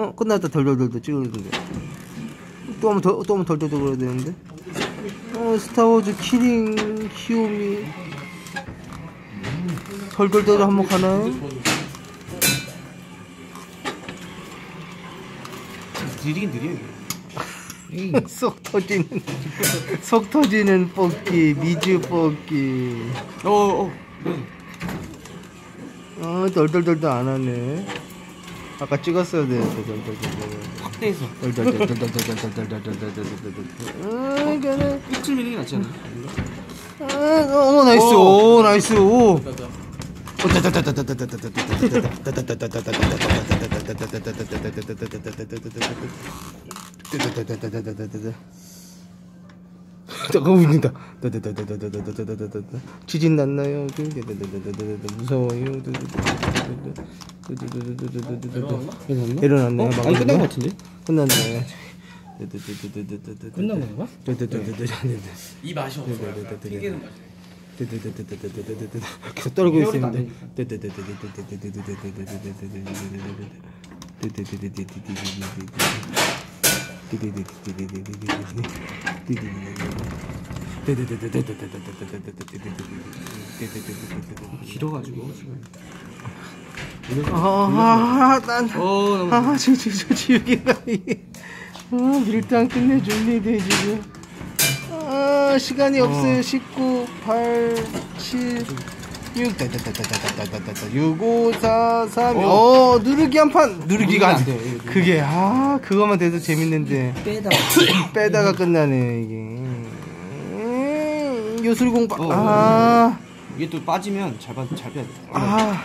어 끝났다 덜덜덜덜 찍어주는데 또 한번 더, 또 한번 덜덜덜 그래야 되는데 어 스타워즈 키링 히오미 덜덜덜 한번 가나요? 느리긴 느려 이게. 속 터지는 속 터지는 뽑기 미주 뽑기 어, 어. 어 덜덜덜덜 안 하네 아까 찍었어야 돼 덜덜덜덜 확대해서 덜덜덜덜덜덜덜덜덜덜덜 그래 끝을 미는 게 낫지 않나? 오 나이스 오 나이스 오 잠깐 웃긴다. 지진 났나요? 무서워요. 일어났나? 일어났네. 어? 끝난 거 같은데? 끝났네. 끝난 건가? 이 맛이. 약간 튀기는 맛이. 계속 떨고 있었는데. 길어가지고 지금. 아, 난, 어, 너무 아, 저, 저, 저, 지우개가. 아, 밀당 끝내줍니다, 지금. 아, 시간이 없어요. 19, 8, 7, 6, 따따따따따따따따, 6, 5, 4, 3, 어, 누르기 한 판. 누르기가 안 돼. 그게, 아, 그거만 돼도 재밌는데. 빼다가. 빼다가 끝나네, 이게. 음, 요술공방. 어, 아. 이게 또 빠지면 잘 빼야 돼. 아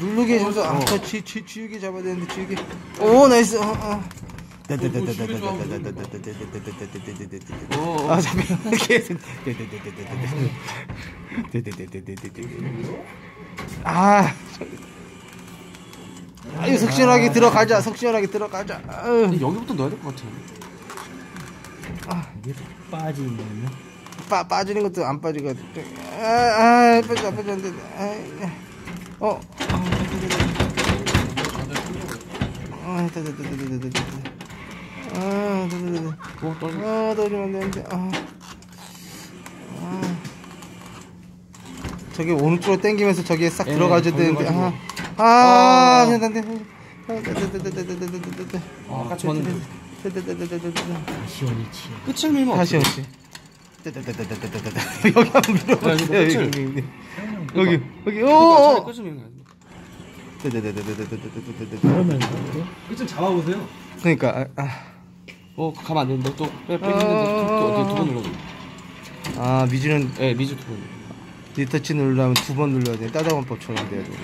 누르게 잡아서 아, 저 지, 지, 지우개 잡아야 되는데 지우개 오 나이스 어, 어. 어, 아 잠깐 계속 아 아유 석시원하게 들어가자 석시원하게 들어가자 아유. 여기부터 넣어야 될 것 같아. 빠지면 빠, 빠지는 것도 안 빠지고 아, 아 빠져 안 빠져 안돼 어 아, 됐다, 됐다, 됐다. 아, 됐다, 어, 떨어져. 아, 안 되는데, 아. 아. 저기 오른쪽으로 당기면서 저기에 싹 예, 들어가줘야 되는데, 아. 아, 아. 안 돼, 안 돼. 아. 아, 아까 저는. 시원이치. 끝을 밀면 다시? 역시. 여기 한번 밀어보세요. 여기. 여기, 여기, 그러니까 오! 끝을 밀는 거야. 그러면 끝을 잡아보세요. 그러니까, 아, 아. 어, 가면 안 되는데 또 빼, 빼, 어, 어디 두번 눌러. 아, 미주는 예, 미주 두 번. 리터치 누르려면 두 번 눌러야 돼. 따다원 법처럼 돼야 되고.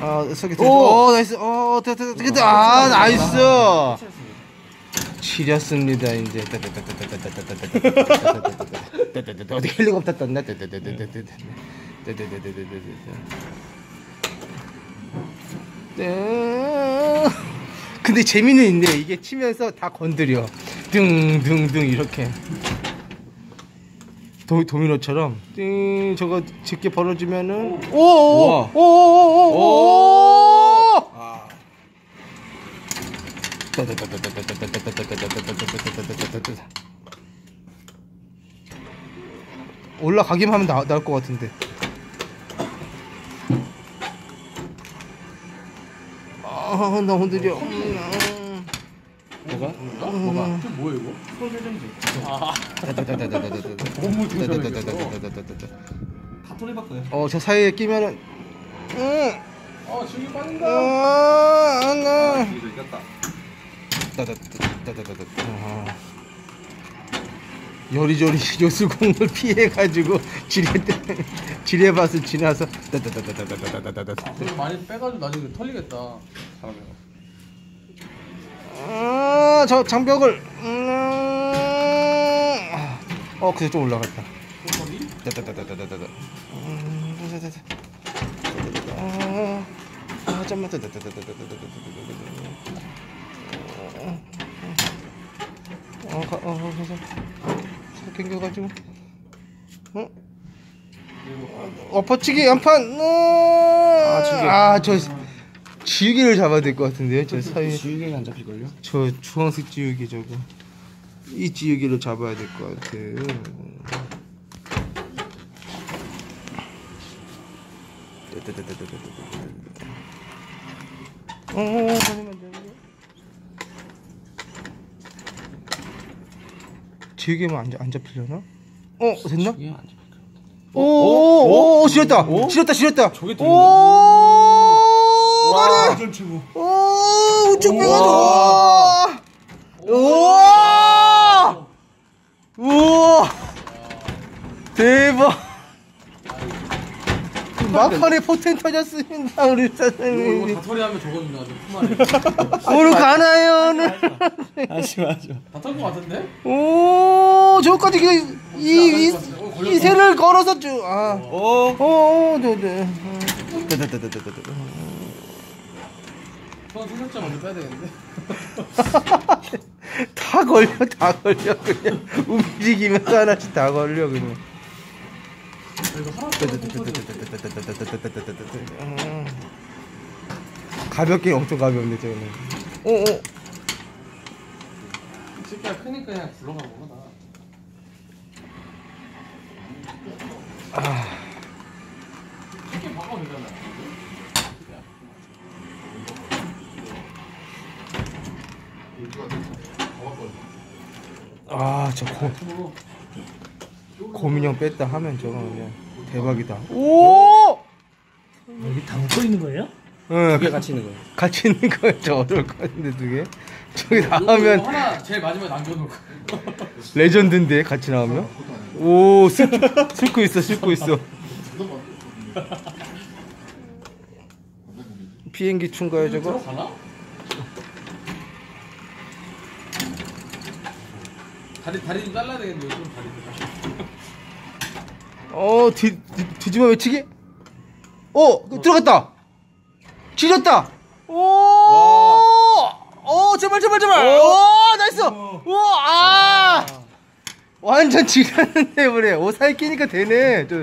아, 서기 오! 오, 나이스. 어, 됐다, 됐다, 됐다. 아, 나이스. 치렸습니다, 이제. 어디 헬리콥터 떴나? 네. 근데 재미는 있네. 이게 치면서 다 건드려. 등등등 이렇게. 도, 도미노처럼 띵 저거 짙게 벌어지면은 우와. 오오오오오오 아, 올라가기만 하면 나, 나올 것 같은데 아 나 흔들려 음, 뭐가? 뭐가? 뭐야 이거? 다 토리바꿔요. 어 저 사이에 끼면은 응. 아 지금 빠진다. 아, 안 나. 이거 이겼다. 요리조리 요술공을 피해가지고 지뢰 지뢰밭을 지나서 좀 많이 빼가지고 나중에 털리겠다. 아, 저 장벽을. 음, 어 그래서 좀 올라갔다. 거기? 음, 아, 아 잠만. 어, 가, 어, 그래서 당겨가지고 어? 엎어치기 한판 아, 저기. 아저 지우개를 잡아야 될 것 같은데요 저 사이 지우개가 안 잡힐걸요? 저 주황색 지우개 저거 이 지우개를 잡아야 될 것 같아요 어, 어, 잠깐만, 잠깐만. 지우개만 안, 잡- 안 잡히려나? 어 됐나? 지우개가 안 잡힐 오, 오, 오, 지렸다. 지렸다, 지렸다. 저게 오. 가네. 완전 최고. 오, 우측 빼가지고. 우와! 우와! 대박! 막판에 포텐 터졌습니다, 우리 이거 사장님. 다털이 하면 저겁니다. 품안에. 오늘 가나요, 오늘? 하지 마, 하지 마. 다털 것 같은데? 오, 저까지 그, 이, 이, 이 새를 걸어서 쭉, 아. 오. 어, 네, 네. 다다다다다다다. 손 살짝 먼저 빼야 되겠는데? 다 걸려, 다 걸려, 그냥. 움직이면서 하나씩 다 걸려, 그냥. 이거 하나 음. 가볍게 엄청 저거는. 어, 어. 집게가 크니까 그냥 굴러간 거구나. 집게 바꿔도 되잖아. 아, 저 고, 고민형 뺐다 하면 저거 그냥 대박이다. 오! 여기 다 묶어 있는 거예요? 응, 두개 같이 있는 거예요. 같이 있는 거좀 어려울 것 같은데, 두 개? 저기 나오면 하나 제일 마지막에 남겨놓고. 레전드인데, 같이 나오면? 오, 슬, 슬고 있어, 슬고 있어. 비행기 춘가요, 저거? 들어가나? 다리 다리 좀 잘라야 되겠는데 요즘 다리 좀. 어, 뒤, 뒤, 뒤집어 외치기? 어, 그 들어갔다! 지렸다! 오! 오, 제발, 제발, 제발! 오, 나이스! 우와, 아! 완전 지렸는데, 그래. 오, 사이 끼니까 되네. 저,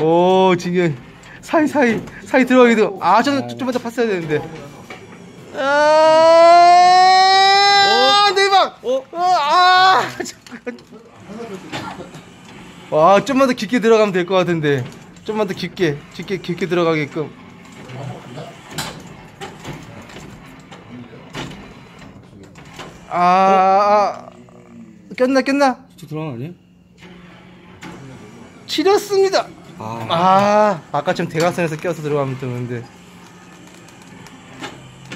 오, 지금, 사이, 사이, 사이 들어가기도. 아, 좀, 좀만 더 봤어야 되는데. 아, 대박! 어? 어, 아! 잠깐. 와, 좀만 더 깊게 들어가면 될 것 같은데. 좀만 더 깊게, 깊게, 깊게 들어가게끔. 아, 아, 꼈나, 꼈나? 저 들어간 거 아니에요? 치렸습니다. 아. 아, 아까처럼 대각선에서 껴서 들어가면 되는데.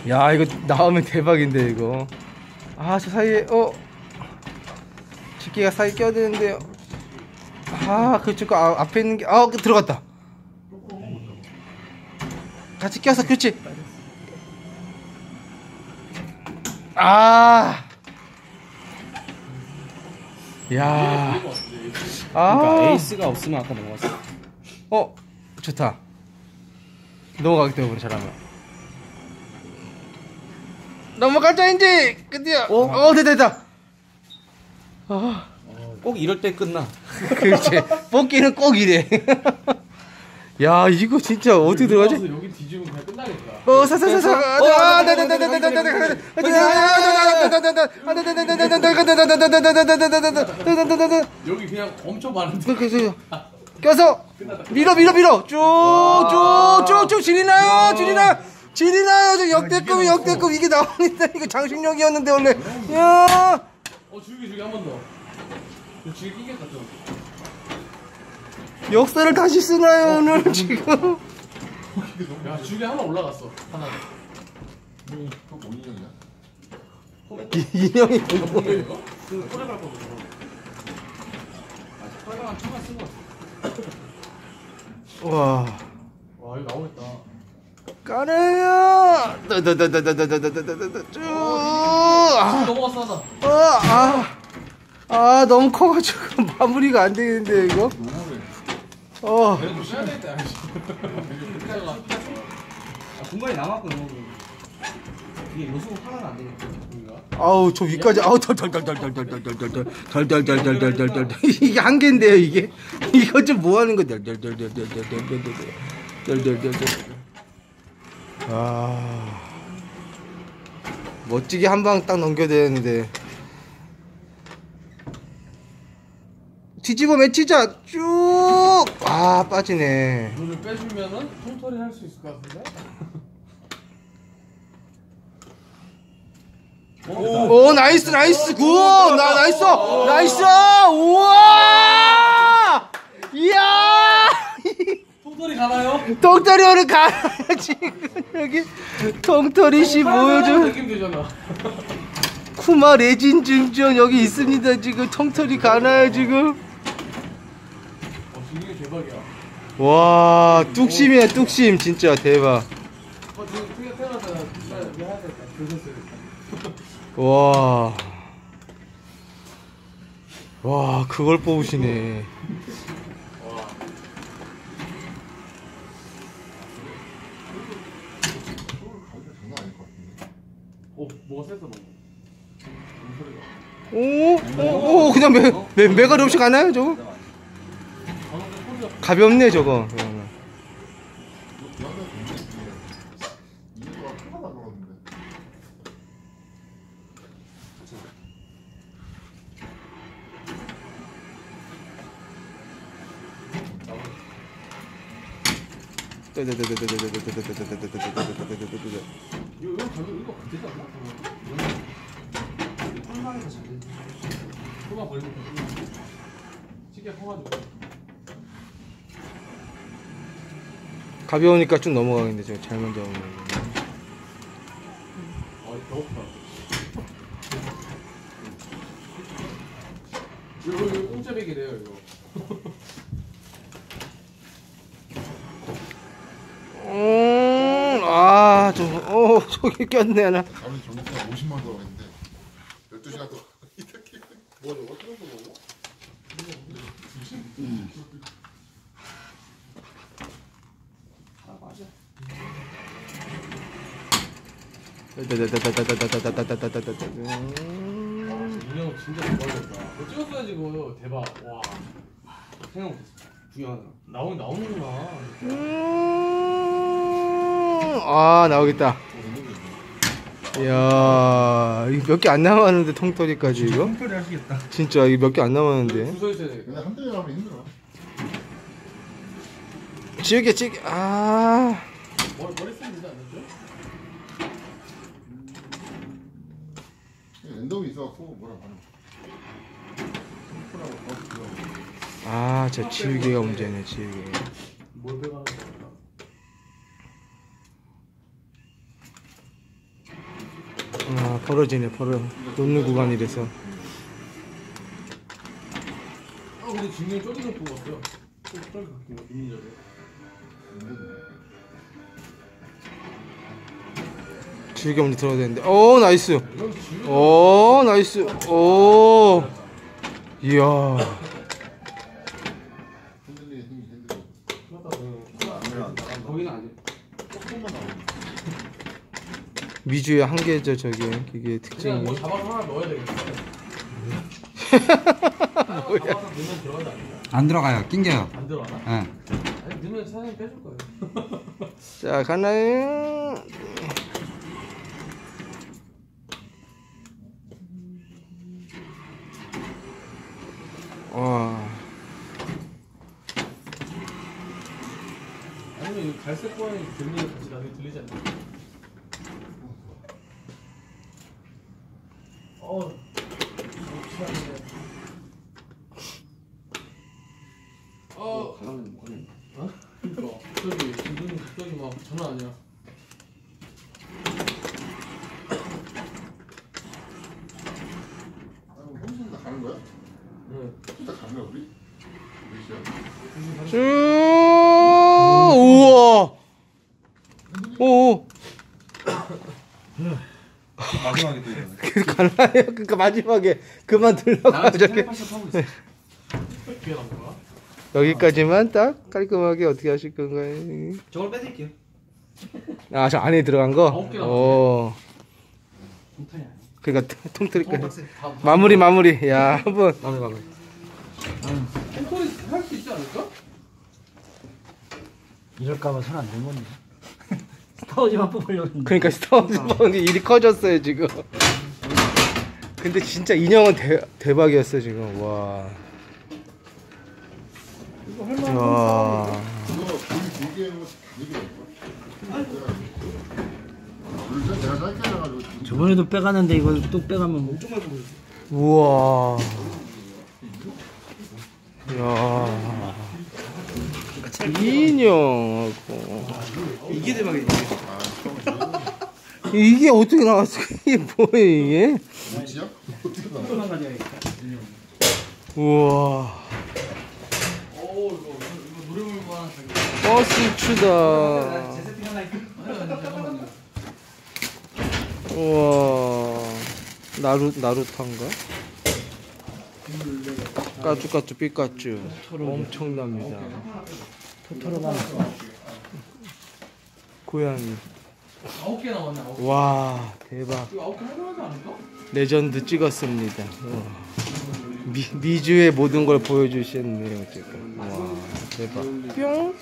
야, 이거 나오면 대박인데, 이거. 아, 저 사이에, 어. 집게가 사이에 껴야 되는데요. 아, 그쪽 그 아, 앞에 있는 게, 아, 그 들어갔다. 같이 껴서, 그렇지. 아. 야. 아. 그러니까 에이스가 없으면 아까 넘어갔어. 어 좋다 넘어가기 때문에 잘하면 넘어가자 이제 드디어 어, 어 됐다 됐다 꼭 이럴 때 끝나. 그렇지 뽑기는 꼭 이래 야 이거 진짜 어떻게 들어가지 여기 뒤지면 그냥 끝나겠다. 어 사사사사 여기 그냥 엄청 많은데. 껴서 밀어 밀어 밀어 쭉쭉쭉쭉 지리나요 지리나 지리나요 저 역대급 역대급 이게 나옵니다 이거 장식력이었는데 원래 야 어 줄기 줄기 한 번 더. 좀. 역사를 다시 쓰나요 오늘 지금 야 줄기 하나 올라갔어. 하나. 이- 인형이? 그 꼬레 갈 거. 아, 빨간 쓴거. 와 와 이거 나오겠다. 다다다다다다다다다다 쭉 아, 넘어갔어 하나. 아, 아, 아 너무 커가지고 마무리가 안 되겠는데 이거 어 아, 공간이 남았거든. 이게 요소 하나는 안. 여기가. 아우 저 위까지 아우 덜덜덜덜덜덜덜덜덜덜덜덜덜덜 이게 한 개인데요 이게 이거 좀 뭐 하는 거 덜덜덜덜덜덜덜덜덜덜덜덜덜 아 멋지게 한 방 딱 넘겨야 되는데 뒤집어 맺히자 쭉 아 빠지네. 물을 빼주면은 통털이 할 수 있을 것 같은데? 오 나이스 나이스. 굿 나 나이스. 나이스. 우와. 이야. 통털이 가나요? 똥터리 오늘 가. 지금 여기 똥터리 씨 보여줘. 느낌 되잖아. 쿠마 레진 증전 여기 있습니다. 지금 텅터리 가나요 지금 어, 이게 대박이야. 와 뚝심이야 뚝심 진짜 대박 어, 지금 크게 태어나잖아. 진짜 이게 해야 되겠다. 교수스. 와. 와, 그걸 뽑으시네. 오, 뭐가 셌어, 방금. 무슨 소리가. 오, 오, 오, 그냥 매, 매, 매가리 없이 가나요, 저거? 가볍네, 저거. 그러면. 이거 이거 이거 되지 않나? 한방에서 잘 되지. 소가 되지. 시계 퍼가지고. 가벼우니까 쭉 넘어가겠는데, 저거 잘못 잡으면. 이거 이거 공짜 베기래요 이거. 음, 아, 저, 어, 저기 꼈네, 하나. 아무리 전국에 50만 더 했는데 12시간 동안 뭐 저거 틀어서 먹어? 아 맞아. 인형 진짜 대박이었다. 너 찍었어야지 그거 대박. 와 생각 못했어. 중요하다. 나오 나오는구나. 음, 아, 나오겠다. 이야, 이거 몇개 안 남았는데, 통터리까지, 이거? 통털이 하시겠다. 진짜, 이거 몇 개 안 남았는데. 줄서 있어야 돼. 근데 한 대에 가면 힘들어 지우개, 지우개, 아. 머리 머리 쓰면 되지 않았죠? 엔더이 있어갖고 뭐라 하는 아, 저 지우개가 문제네, 지우개. 뭘? 아, 벌어지네, 벌어. 놓는 구간이라서. 아 근데 진경 저기 놓고 갔어요. 저기 저기 갔긴 민민저기. 지우개 먼저 들어야 되는데. 오, 나이스. 오, 나이스. 오. 이야. 보면 거기는 아니야. 조금만 나오고 미주의 한계죠, 저게. 그냥 특징이. 뭐 잡아서 하나 넣어야 되겠어. 안 들어가요. 낑겨요. 안 들어가나? 예. 아니 넣으면 사장님 빼줄 거예요. 자, 가나요? 와. 아니면 이 갈 색 고양이 들리는 같이 나중에 들리지 않나? 어. 어, 가라면 거기. 어? 그니까 갑자기 눈이 갑자기 막 장난 아니야. 아 그럼 형수는 다 가는 거야? 응. 진짜 가는 거야 우리? 몇 시야? 쭉. 우와. 오. 마지막에 또 이러네. 그 가나요? 그러니까 마지막에 그만 들라고 나는 저게 텔레파시 하고 있어. 어떻게 난 거야? 여기까지만 딱 깔끔하게 어떻게 하실 건가요? 저걸 빼드릴게요. 아, 저 안에 들어간 거? 아홉 개 남았네. 어. 그러니까 통틀니까 빡세. 다 마무리 마무리. 야, 한번 마무리 마무리. 콩콜이 할수 있지 않을까? 이럴까봐 손안 대면 스타워즈만 뽑으려고 했는데. 그러니까 스타워즈 펀드 일이 커졌어요 지금. 근데 진짜 인형은 대, 대박이었어 지금 와. 와. 이거 불 길게 해놓으면 되게 예뻐. 물좀 내가 짧게 해가지고 저번에도 빼갔는데 이걸 또 빼가면 뭐 우와. 야. 인형하고 이게 대박이지. 이게 어떻게 나왔어? 이게 뭐예요 이게? 물지야? 어떻게 나와? 우와. 오 이거 이거 노래물만 버스 추다. 제 세팅 하나 있고. 우와. 나루 나루탄가? 까쭈까쭈 삐까쭈. 엄청납니다. 토토로가 고양이. 아홉 개 나왔네. 와 대박. 이거 아홉 개 할만하지 않을까? 레전드 찍었습니다. 우와. 미, 미주의 모든 걸 보여주셨네요 지금. 와 대박. 뿅.